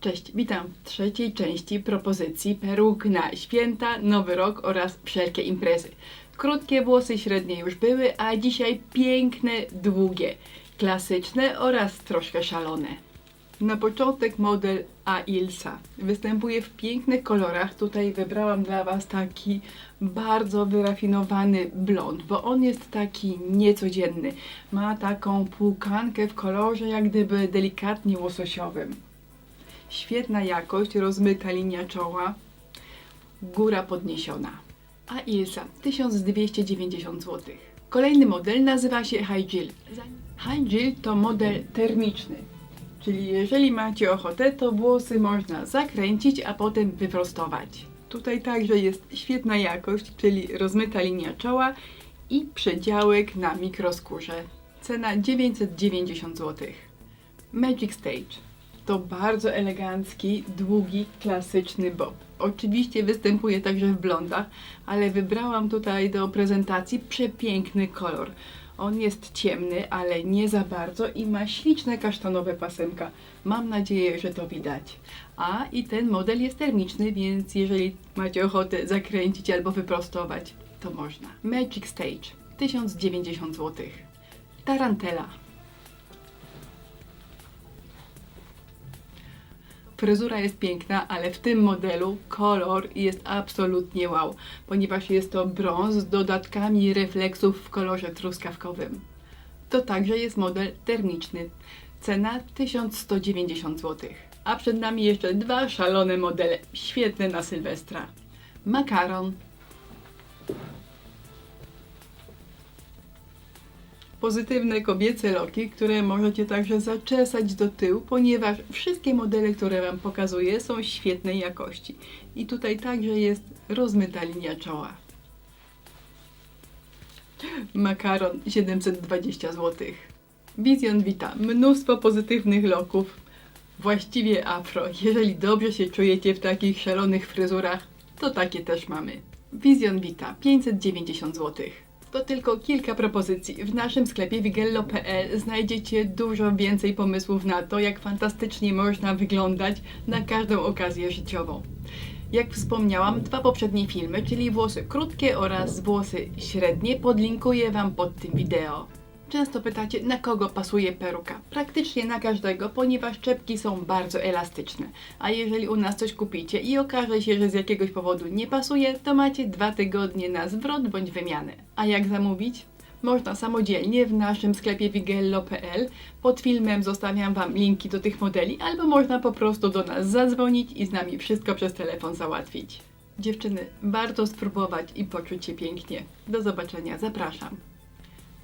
Cześć, witam w trzeciej części propozycji peruk na święta, nowy rok oraz wszelkie imprezy. Krótkie włosy średnie już były, a dzisiaj piękne, długie, klasyczne oraz troszkę szalone. Na początek model Ailsa. Występuje w pięknych kolorach. Tutaj wybrałam dla Was taki bardzo wyrafinowany blond, bo on jest taki niecodzienny. Ma taką płukankę w kolorze jak gdyby delikatnie łososiowym. Świetna jakość, rozmyta linia czoła, góra podniesiona. A Ilsa 1290 zł. Kolejny model nazywa się High Gel. High Gel to model termiczny, czyli jeżeli macie ochotę, to włosy można zakręcić, a potem wyprostować. Tutaj także jest świetna jakość, czyli rozmyta linia czoła i przedziałek na mikroskórze. Cena 990 zł. Magic Stage to bardzo elegancki, długi, klasyczny bob. Oczywiście występuje także w blondach, ale wybrałam tutaj do prezentacji przepiękny kolor. On jest ciemny, ale nie za bardzo i ma śliczne kasztanowe pasemka. Mam nadzieję, że to widać. A i ten model jest termiczny, więc jeżeli macie ochotę zakręcić albo wyprostować, to można. Magic Stage 1090 zł. Tarantela Fryzura jest piękna, ale w tym modelu kolor jest absolutnie wow, ponieważ jest to brąz z dodatkami refleksów w kolorze truskawkowym. To także jest model termiczny. Cena 1190 zł. A przed nami jeszcze dwa szalone modele, świetne na Sylwestra. Makaron pozytywne kobiece loki, które możecie także zaczesać do tyłu, ponieważ wszystkie modele, które Wam pokazuję są świetnej jakości. I tutaj także jest rozmyta linia czoła. Makaron 720 zł. Vision Vita. Mnóstwo pozytywnych loków. Właściwie afro. Jeżeli dobrze się czujecie w takich szalonych fryzurach, to takie też mamy. Vision Vita 590 zł. To tylko kilka propozycji. W naszym sklepie wigello.pl znajdziecie dużo więcej pomysłów na to, jak fantastycznie można wyglądać na każdą okazję życiową. Jak wspomniałam, dwa poprzednie filmy, czyli włosy krótkie oraz włosy średnie, podlinkuję Wam pod tym wideo. Często pytacie, na kogo pasuje peruka? Praktycznie na każdego, ponieważ czepki są bardzo elastyczne. A jeżeli u nas coś kupicie i okaże się, że z jakiegoś powodu nie pasuje, to macie dwa tygodnie na zwrot bądź wymianę. A jak zamówić? Można samodzielnie w naszym sklepie wigello.pl. Pod filmem zostawiam Wam linki do tych modeli, albo można po prostu do nas zadzwonić i z nami wszystko przez telefon załatwić. Dziewczyny, warto spróbować i poczuć się pięknie. Do zobaczenia, zapraszam.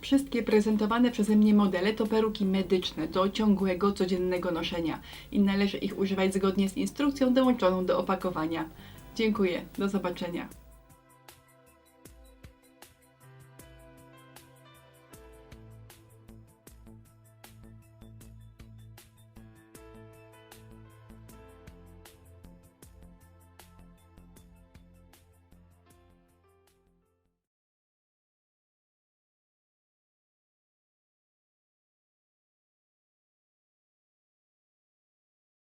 Wszystkie prezentowane przeze mnie modele to peruki medyczne do ciągłego, codziennego noszenia i należy ich używać zgodnie z instrukcją dołączoną do opakowania. Dziękuję, do zobaczenia.